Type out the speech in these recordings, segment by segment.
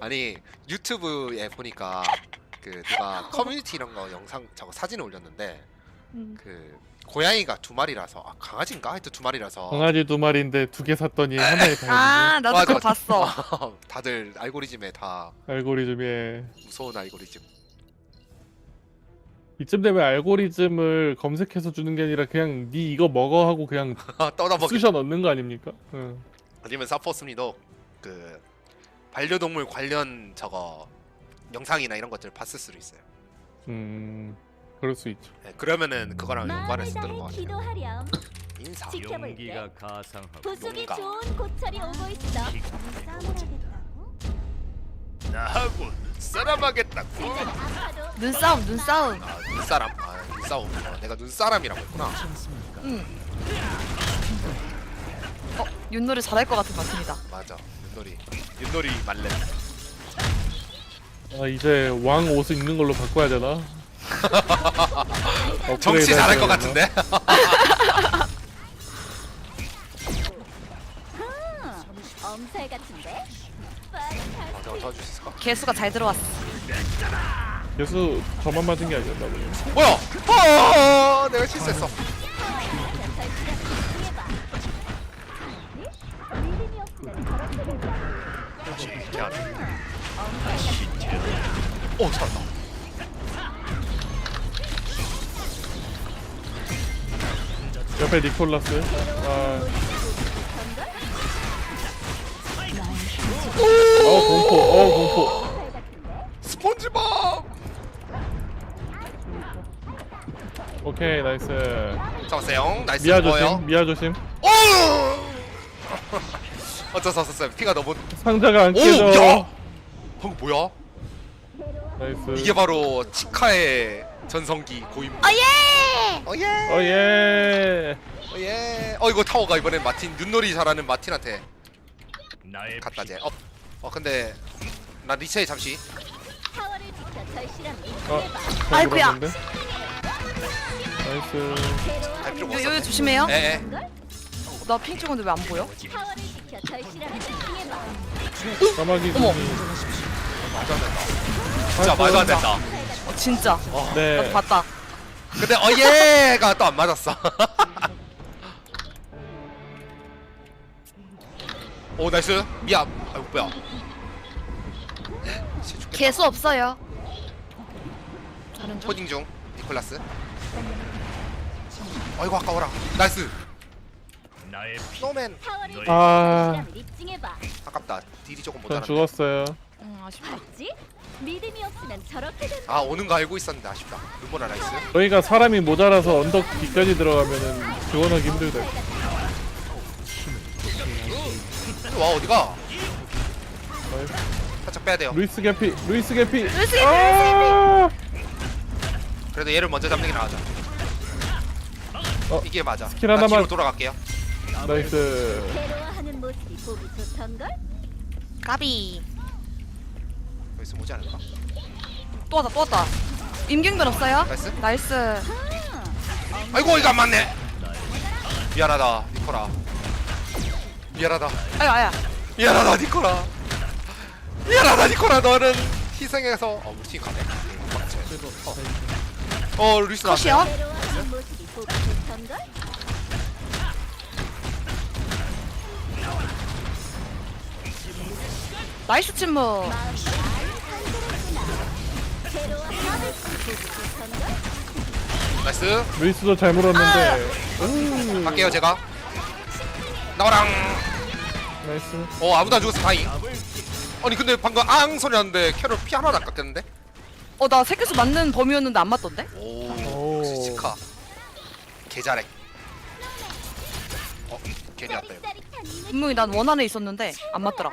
아니 유튜브에 보니까 그 누가 커뮤니티 이런 거 영상 저거 사진을 올렸는데 음. 그 고양이가 두 마리라서 아 강아지인가 하여튼 두 마리라서 강아지 두 마리인데 두 개 샀더니 하나에 다 아 나도 그거 맞아. 봤어. 다들 알고리즘에 다 알고리즘에 무서운 알고리즘 이쯤 되면 알고리즘을 검색해서 주는 게 아니라 그냥 니 이거 먹어 하고 그냥 떠다먹기 쑤셔 넣는 거 아닙니까? 응. 아니면 사퍼스님도 그 반려동물 관련 저거 영상이나 이런 것들 봤을 수도 있어요 음 그럴 수 있죠. 네, 그러면은 그거랑 마음을 연관해서 다해 뜨는 것 같아요 기도하렴. 인사 지- 지켜볼게. 용기가 가상하고 뭔가. 좋은 고철이 오고 있어. 싸움을 하겠다고? 나하고 아파도 눈싸움 눈싸움. 아 눈사람 아 눈싸움 어, 내가 눈사람이라고 했구나 응. 어 윷놀이 잘할 것 같은 같습니다. 맞아 윷놀이 윷놀이 말렙 아 이제 왕 옷을 입는 걸로 바꿔야 되나? 정치 업그레이드 잘할 해야 것 되나? 같은데 엄살 같은데? 어, 저거 도와줄 수 있을까? 개수가 잘 들어왔어. 예수 저만 맞은 게 아니었나 보네. 뭐야 어 내가 실수했어 옆에 니콜라스. 아. 어 공포. 어 공포. 스폰지밥 오케이 나이스. 잡았어요 나이스 미아? 조심. 미아 조심. 오 어쩔 수 없었어요 피가 너무 상자가 안 오! 깨져. 야! 방금 뭐야? 나이스. 이게 바로 치카의 전성기 고임 아 예! 어예 어 예. 어예 어 이거 타워가 이번엔 마틴 윷놀이 잘하는 마틴한테 나의 갖다 재 어, 어 근데 나 리체에 잠시 어. 입증해봐. 아이쿠야. 나이스. 갈 필요가 요, 조심해요. 에에 나핑 찍었는데 왜 안 보여? 입증해봐. 까마귀 어머. 군이. 안 된다 진짜 말도 안 된다 어, 진짜. 나도 네. 봤다. 근데 어예가 또 안 맞았어. 오 나이스. 미안. 아이고 뭐야. 죽겠다. 개수 없어요. 다른 중. 포징 중. 니콜라스. 아이고 아까워라. 나이스. 나의 피. 스노맨. 지켜 아. 아깝다. 딜이 조금 전 모자랐네 죽었어요. 응 아쉽다. 봤지? 믿음이 없으면 저렇게 된다. 아 오는 거 알고 있었는데 아쉽다 루모나 나이스 저희가 사람이 모자라서 언덕 뒤까지 들어가면은 지원하기 힘들다. 와 어디가 나이스. 살짝 빼야 돼요 루이스 개피. 루이스 개피. 루이스 개피, 아! 그래도 얘를 먼저 잡는 게 나아죠 어, 이게 맞아 스킬 나 하나만- 뒤로 돌아갈게요 나이스. 괴로워하는 모습이 보기 좋던걸? 까비. 여기서 오지 않을까? 또 왔다 또 왔다. 임경변 없어요? 나이스 나이스. 아이고 이거 안 맞네 미안하다 니코라 미안하다 아야 아야. 미안하다 니코라 미안하다 니코라 너는 희생해서 어 우리 팀 가네 어, 어 루이스 나왔어요 컷이요? 괴로워하는 모습이 보기 좋던걸? 나이스 침묵. 마음이 나이스 루이스도 잘 물었는데. 음. 갈게요 제가 나와랑 나이스. 어 아무도 안 죽었어 다행 아니 근데 방금 앙 소리 났는데 캐롤 피 하나도 안 깎였는데 어 나 새끼수 맞는 범위였는데 안 맞던데? 오 오. 역시 치카 개 잘해 어 괜히 왔다 이거 분명히 난 원안에 있었는데 안 맞더라.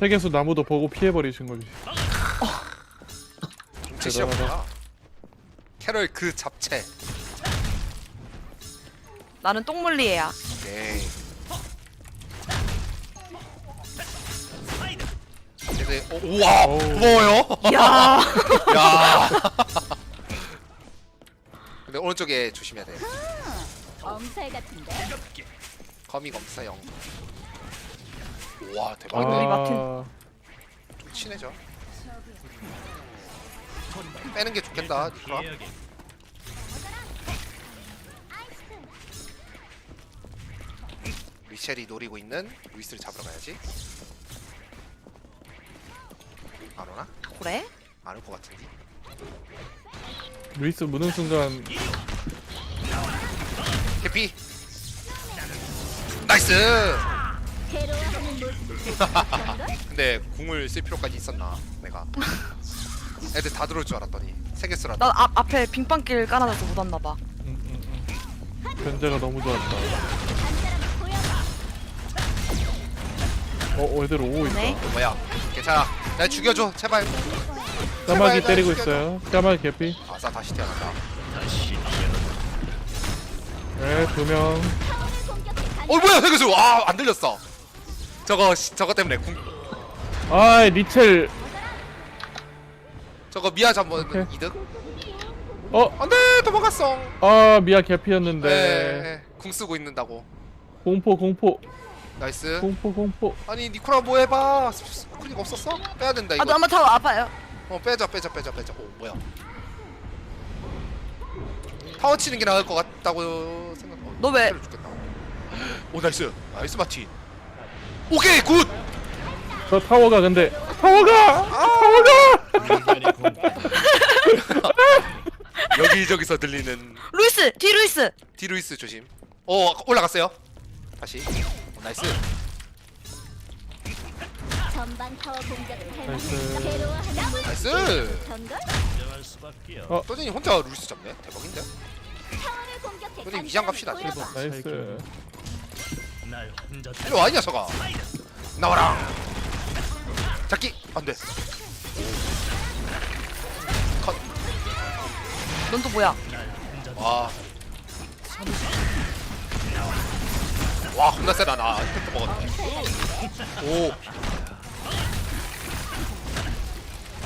세계수 나무도 보고 피해버리신 거지. 시험이야 캐롤 그 잡채 나는 똥물리애야. 오케이 근데 어, 우와. 고마워요 야. 야 근데 오른쪽에 조심해야 돼 엄살 같은데? 거미가 없어요 와 대박이네. 아, 마틴. 좀 친해져. 빼는 게 좋겠다. 계약이 리첼이 노리고 있는 루이스를 잡으러 가야지. 안 오나? 그래? 안 올 것 같은데. 루이스 무는 순간 캐피. 나이스. 괴로워하는? 근데 궁을 쓸 필요까지 있었나? 내가. 애들 다 들어올 줄 알았더니 세개 쓰라. 나 앞, 앞에 빙판길 깔아놔서 못 왔나 봐. 음, 음, 음. 견제가 너무 좋았다. 보여봐. 어, 애들 오고 있다. 네. 뭐야? 괜찮아. 날 죽여줘, 제발. 까마귀 제발 때리고 날 죽여줘. 있어요. 까마귀 개피. 아싸 다시 태어난다. 네, 두 명. 어 뭐야 세계수? 아안 들렸어. 저거 시- 저거 때문에 궁 아, 리첼. 저거 미아 오케이. 이득. 어, 안돼 도망갔어. 아, 미아 개피였는데. 네. 궁 쓰고 있는다고. 공포, 공포, 나이스. 공포, 공포. 아니 니코라 뭐 해봐. 클릭 없었어? 빼야 된다 아, 이거. 너 한번 타워 아파요. 어 빼자 빼자 빼자 빼자. 오 뭐야? 타워 치는 게 나을 것 같다고 생각. 어, 너 왜- 때려 죽겠다. 오 나이스 나이스 마티. 오케이 굿. 저 타워가 근데 타워가 타워가 여기저기서 들리는 루이스! 뒤 루이스! 디루이스 조심. 어 올라갔어요. 다시. 오, 나이스. 타워 공격을. 나이스. 괴로워하는 나이스. 수밖에요. 어. 또진이 혼자 루이스 잡네. 대박인데. 타워를 공격해 사람 갑시다. 보여봐. 나이스 일로 와이 녀석아. 나와라. 잡기 안돼. 컷. 넌또 뭐야? 와. 와 겁나 세다 나 임팩트 먹었네. 오.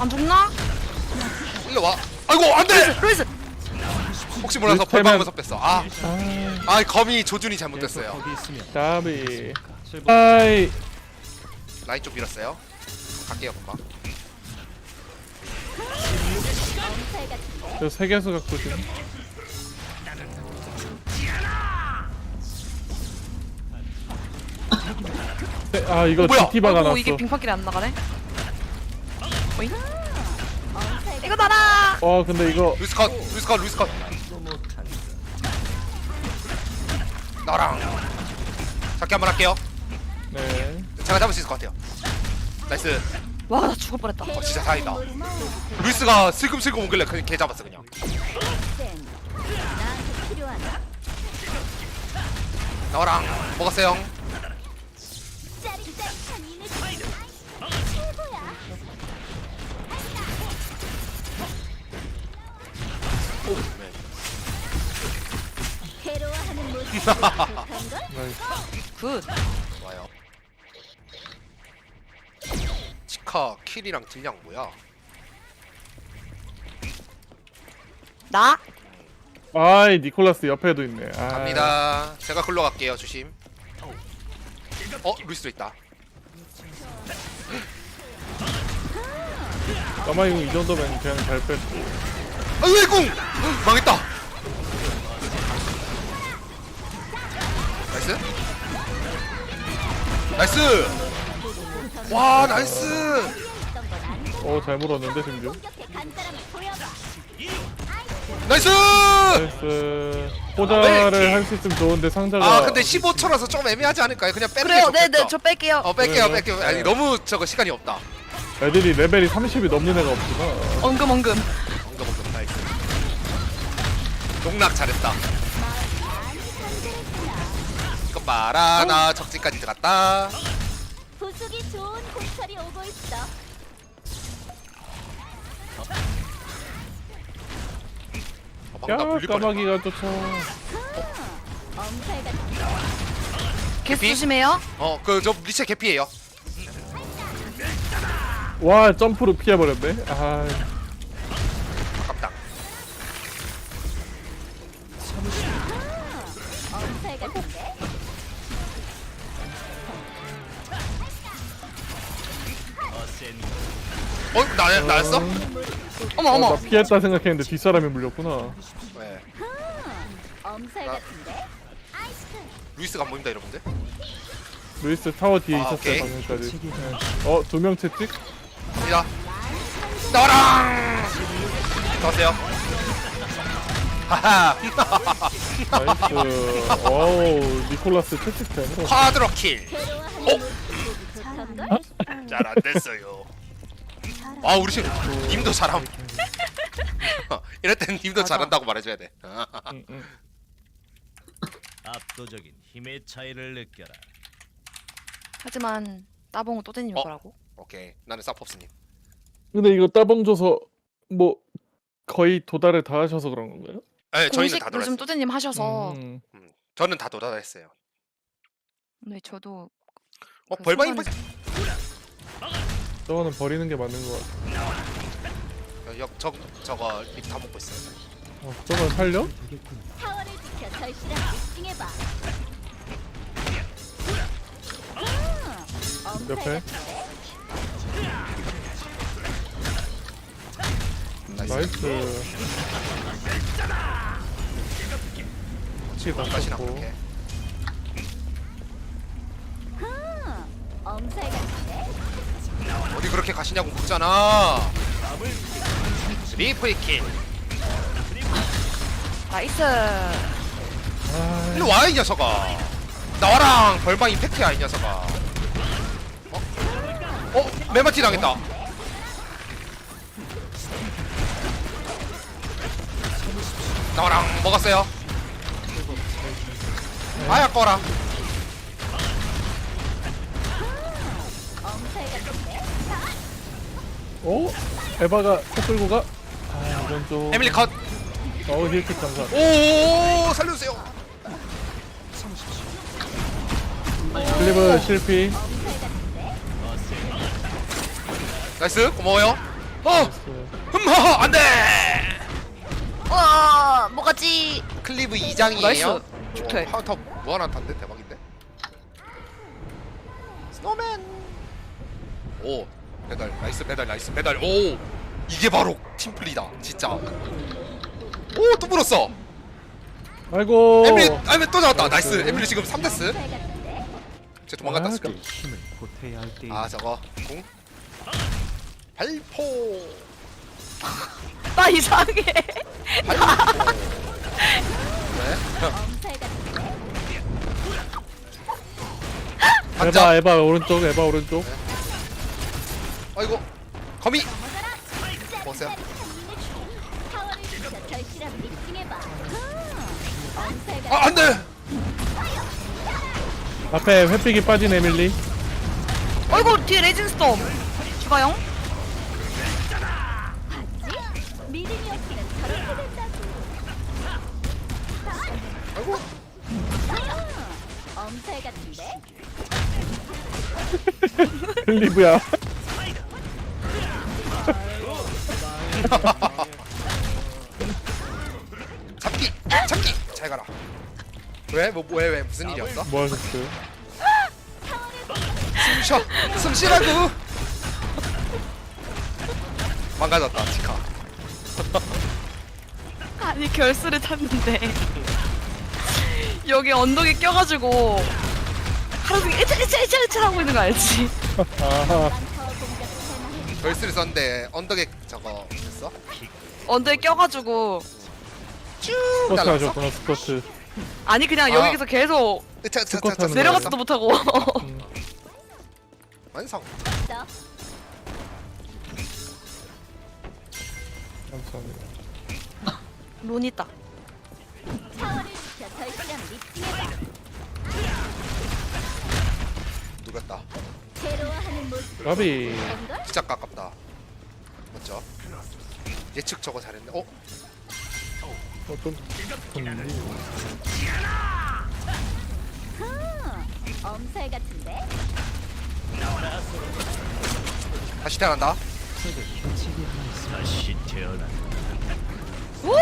안 죽나? 일로 와. 아이고 안 돼. 루이스! 혹시 몰라서 루이스 벌방하면서 뺐어. 아. 아아 거미 조준이 잘못됐어요. 까비. 아이 라인 쪽 밀었어요. 갈게요 같은데? 저 세계수 갖고 지금 네, 아 이거 어, 뭐야? GT바가 아이고 났어 이게 빙판길이 안 나가네? 오잉? 이거 나라! 어 근데 이거 루이스 컷. 루이스 컷. 루이스 컷. 나랑. 잡기 한번 할게요. 네 제가 잡을 수 있을 것 같아요. 나이스. 와, 나 죽을 뻔했다. 어 진짜 다행이다. 루이스가 슬금슬금 오길래 그냥 개 잡았어 그냥. 나와랑 먹었어요. 최고야 괴로워하는 좋던걸? 나이스 굿. 좋아요. 치카 킬이랑 딜량 뭐야? 나? 아이 니콜라스 옆에도 있네 아, 갑니다. 제가 글로 갈게요. 조심. 어 루이스도 있다. 까마귀 이 정도면 그냥 잘 뺐고 아왜 궁! 망했다. 나이스. 나이스. 와 나이스. 아니고 어잘 물었는데 심지어 나이스. 나이스 호자를 할 수 있으면 좋은데 상자가 아 근데 15초라서 좀 애매하지 않을까요? 그냥 빼는 그래요, 게 네, 좋겠다. 네, 저 뺄게요. 어 뺄게요 네. 뺄게요. 아니 너무 저거 시간이 없다. 애들이 레벨이 30이 넘는 애가 없구나 엉금, 엉금. 엉금 엉금 나이스. 농락 잘했다. 이것 봐라 나 적지까지 들어갔다. 부수기 공철이 오고 있어 어, 야 방금 나 물릴 뻔했다. 까마귀가 쫓아 엄살 같은 개수 개피? 조심해요. 어 그 저 리체 개피예요. 와 점프로 피해버렸네 아 나, 나였어? 어머 어, 어머. 나 피했다 생각했는데 뒷사람이 물렸구나. 네 엄살 나- 같은데? 루이스가 안 보인다 이러는데? 루이스 타워 뒤에 아, 있었어요 오케이. 방금까지. 네. 어, 두 명 채찍? 갑니다 나랑 넣었어요 하하 나이스. 와우, 니콜라스. 쿼드로 킬 괴로워하는 어? 모습이 좋던걸? 잘 안 됐어요 아 우리 집 님도 잘함 이럴 땐 님도. 잘한다고 말해줘야 돼 응, 응. 압도적인 힘의 차이를 느껴라. 하지만 따봉은 또 댄님 어? 거라고. 오케이 나는 사법스님 근데 이거 따봉 줘서 뭐 거의 도달을 다 하셔서 그런 건가요? 네 저희는 공식 다 요즘 돌았어요 또 댄님 하셔서. 음. 저는 다 도달했어요 네 저도 어 그 벌방이 순간- 저거는 버리는 게 맞는 것 같아. 역, 저, 저거 립다 먹고 있어요 어, 저건 살려? 타워를 지켜 절실한 리팅해봐. 음, 엄살 옆에? 같은데? 나이스, 쳤고. 그렇게 음, 엄살 같은데? 어디 그렇게 가시냐고 묻잖아. 리프이킬. 나이스. 아, 일로 와이 녀석아. 나와랑 벌방 임팩트야 이 녀석아. 어? 어? 매마티 당했다. 나와랑 먹었어요. 아야 꺼라 어? 에바가 코 끌고 가? 아, 이건 좀. 에밀리 컷 어, 힐킥 감사. 오 살려주세요 클리브 실패. 나이스 고마워요 어. 흠하하 안돼 와 뭐가지? 클리브 2장이에요 나이스. 좋대. 파운터 무한한 탄데 대박인데 스노맨 오 배달 나이스 배달 나이스 배달 오 이게 바로 팀플이다 진짜 오또 물었어 아이고. 에밀리 에밀리 또 잡았다 나이스 나이스. 에밀리 지금 3데스 엄살 같은데? 쟤 도망갔다 아, 지금 힘을 보태야 할 때. 아 저거 궁 발포 나 이상해. 발포 왜? 엄살 같은데? 에바, 에바 오른쪽, 에바 오른쪽. 아이고 거미 같은데? 아 안돼 앞에 회픽이 빠진 에밀리. 어이구 뒤에 레진 스톰. 된다고. 아이고 음, 엄살 같은데? 클리브야. 잡기 잡기 잘 가라 왜? 뭐, 왜, 왜, 무슨 일이었어? 뭐 하셨어요? 숨 쉬어! 숨 쉬라고! 망가졌다, 치카. 아니 결수를 탔는데 여기 언덕에 껴가지고 하루 종일 에차에차에차에차 하고 있는 거 알지? 아하. 벌스를 썼는데, 언덕에 저거, 됐어? 언덕에 껴가지고 쭉 스쿼트 날라갔어? 하셨구나, 스쿼트. 아니 그냥 아. 여기서 계속 으차, 으차, 스쿼트 으차, 하는 으차, 내려가지도. 못하고 음, 완성. 써. 감사합니다. 론 있다 타워를 지켜 절실한 리팅해봐. 누렸다. 좋던걸? 진짜 깝깝다. 맞죠? 예측 저거 잘했네. 어? 어, 좀. 좀. 음, 엄살 같은데? 다시 태어난다. 다시 태어나. 우!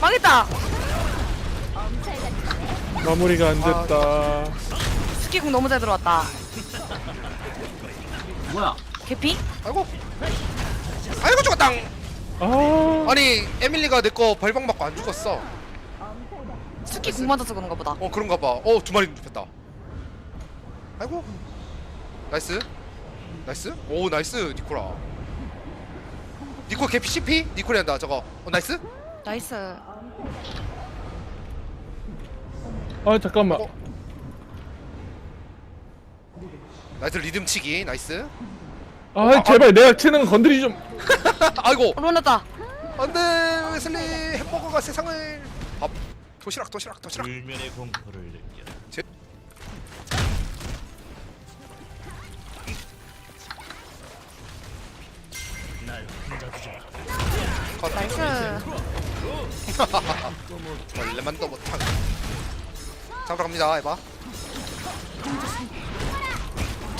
망했다 엄살 같은데? 마무리가 안 됐다. 스키공 너무 잘 들어왔다 뭐야? 개피? 아이고. 아이고 죽었다 아. 아니 에밀리가 내거 벌방 맞고 안 죽었어. 스키 공 맞아서 그런가 보다. 어 그런가 봐어두 마리 눕혔다. 아이고. 나이스. 나이스. 오 나이스 니코라. 니코 개피 CP? 니코리 한다 저거. 어 나이스. 나이스. 아 잠깐만. 어? 나이스 리듬치기. 나이스 아 제발 내가 치는 거 건드리지 좀 아이고 올라왔다. 안돼 웨슬리 햄버거가 세상을 밥 도시락 도시락 도시락 불면의 공포를 느껴라. 제- 날 혼자 두지 마. 컷 나이스. 원래만 또 못한 잡으러 갑니다 에바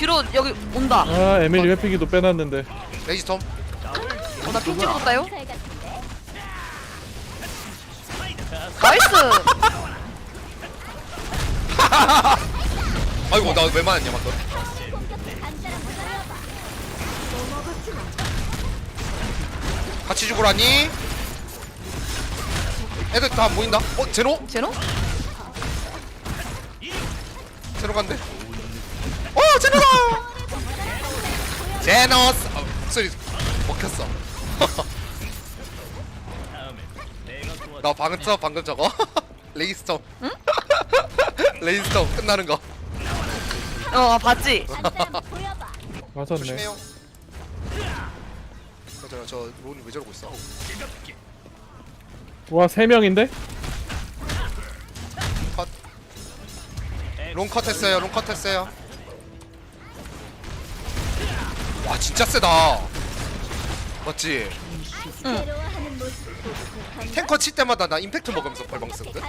뒤로 여기 온다. 아 에밀리 회피기도 빼놨는데 레이지톰 어, 나핑 찍어줬다요? 나이스. 아이고 나 왜 맞았냐 맞던 같이 죽으라니 애들 다안 보인다 어 제노 제노? 제노 간대 어 제노다 제노스! 아, 목소리 먹혔어. 나 방금 써 방금 저거? 레이스톰. 레이스톰 끝나는 거. 어 봤지. 맞았네. 조심해요. 저, 저 론이 왜 저러고 있어? 와세 명인데? 롱컷 했어요 롱 컷 했어요 진짜 세다. 맞지. 탱커 칠 때마다 나 임팩트 먹으면서 벌방 쓰거든.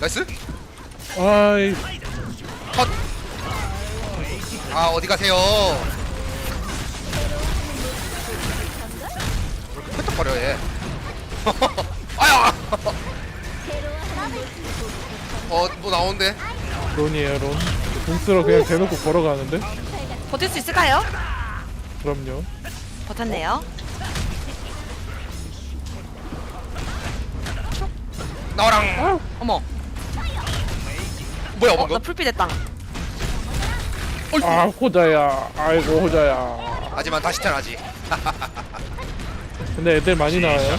나이스? 아이. 컷 아 어디 가세요? 왜 이렇게 펄떡거려 얘? 아야 어뭐 나오는데 론이에요 론. 공스러 그냥 대놓고 걸어가는데? 버틸 수 있을까요? 그럼요. 버텼네요. 나와랑. 어머. 뭐야 어, 방금 나 풀빛 됐다. 아 호자야. 아이고 호자야. 하지만 다시 태어나지. 근데 애들 많이 나와요.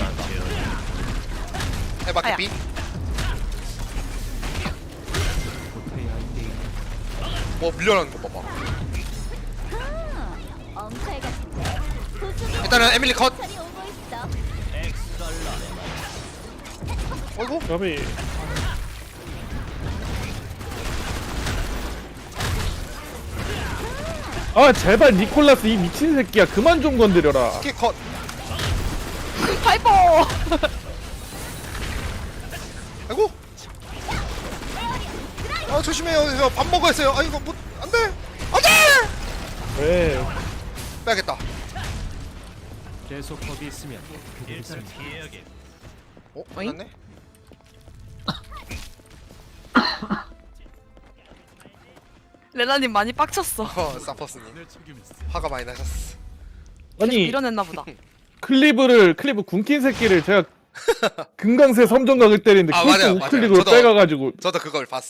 해봐 아야. 캐 뭐 밀려나는 거 봐봐 같은데? 일단은 에밀리 컷 살이 오고 있어. 어이구 까비 아 제발 니콜라스 이 미친 새끼야 그만 좀 건드려라 키컷 파이퍼. 아 조심해요 저밥 먹어야 돼요 아이고 뭐 안돼 안돼 왜 빼야겠다 계속 거기 있으면 일단 피해야겠. 어? 어잉? 끝났네? 레나님 많이 빡쳤어. 어 사퍼스님 화가 많이 나셨어 계속 아니 밀어냈나 보다. 클리브를 클리브 군킨 새끼를 제가 금강새 섬정각을 때리는데 아, 맞아요, 맞아요. 우클릭으로 저도- 빼가가지고 저도 그걸 봤어